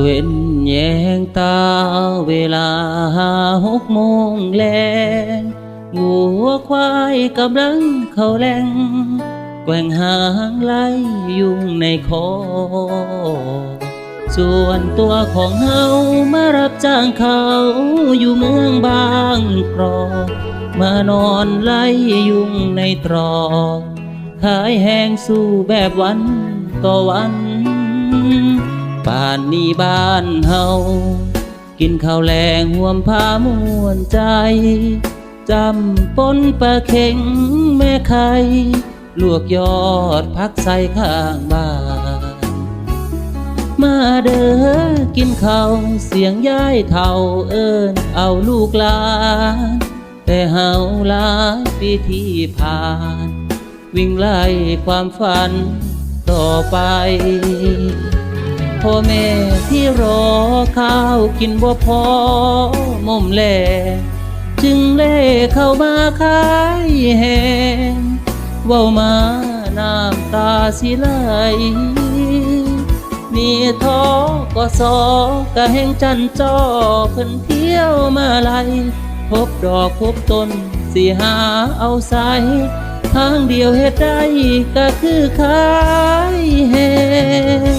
เว้นแยงตาเวลาห้าหกโมงแลงงัวควายกำลังเข้าแลงแกว่งหางไล่ยุงในคอ ส่วนตัวของเฮามารับจ้างเขาอยู่เมืองบางกรอกมานอนไล่ยุงในตรอกขายแห้งสู้แบบวันต่อวัน ป่านนี้บ้านเฮากินข้าวแลงห่วมผ้ามวนใจ จำปนปลาเข็งแม่ไข่ลวกยอดพักใส่ข้างบ้าน มาเด้อกินข้าวเสียงย้ายเท่าเอิญเอาลูกหลานแต่เฮาหลายปีที่ผ่าน วิ่งไล่ความฝันต่อไป พ่อแม่ที่รอข้าวกินบ่พอมุมแลจึงเล่เข้ามาขายแหงเว้ามาน้ำตาสิไหลนี่ท้อก็สอกะแห่งจันจอเพิ่นเที่ยวมาไลยพบดอกพบต้นสิหาเอาใสทางเดียวเฮ็ดได้ก็คือขายแหง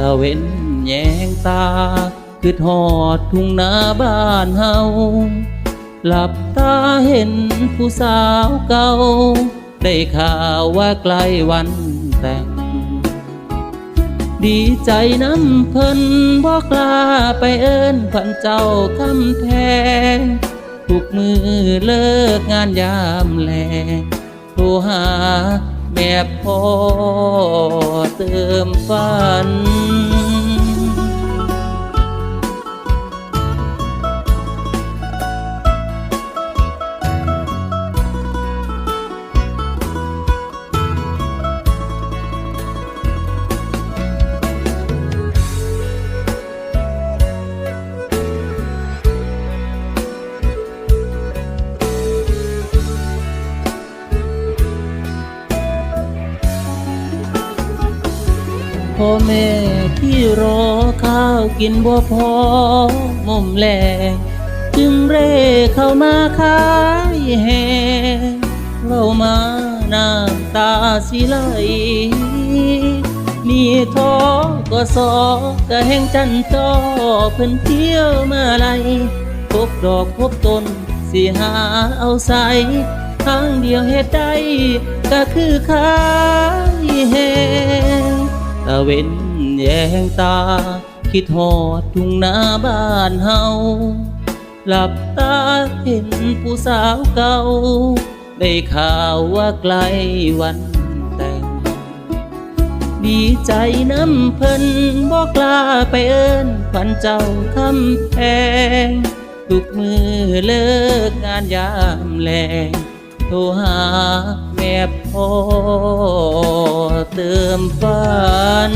ตะเว้นแยงตาคือทอดทุ่งนาบ้านเฮาหลับตาเห็นผู้สาวเก่า ได้ข่าวว่าใกล้วันแต่ง ดีใจน้ำเพิ่นบอกลาไปเอิ้นขวัญเจ้าคำแพงทุกมือเลิกงานยามแลงโทรหา แม่พ่อเติมฝัน พ่อแม่ที่รอข้าวกินบ่พอมุมแลงจึงเร่เข้ามาขายแหงเรามาน้ำตาสิไหลนี่ท้อก็สอกะแห่งจันจอเพิ่นเที่ยวมาไลยพบดอกพบต้นสิหาเอาใส่ทางเดียวเฮ็ดไดก็คือขายแหง เว้นแยงตา คิดหอดทุ่งนาบ้านเฮาหลับตาเห็นผู้สาวเก่า ได้ข่าวว่าใกล้วันแต่ง ดีใจน้ำเพิ่นบอกลาไปเอิ้นขวัญเจ้าคำแพง ทุกมือเลิกงานยามแลง โทรหาแม่พ่อเติมฝัน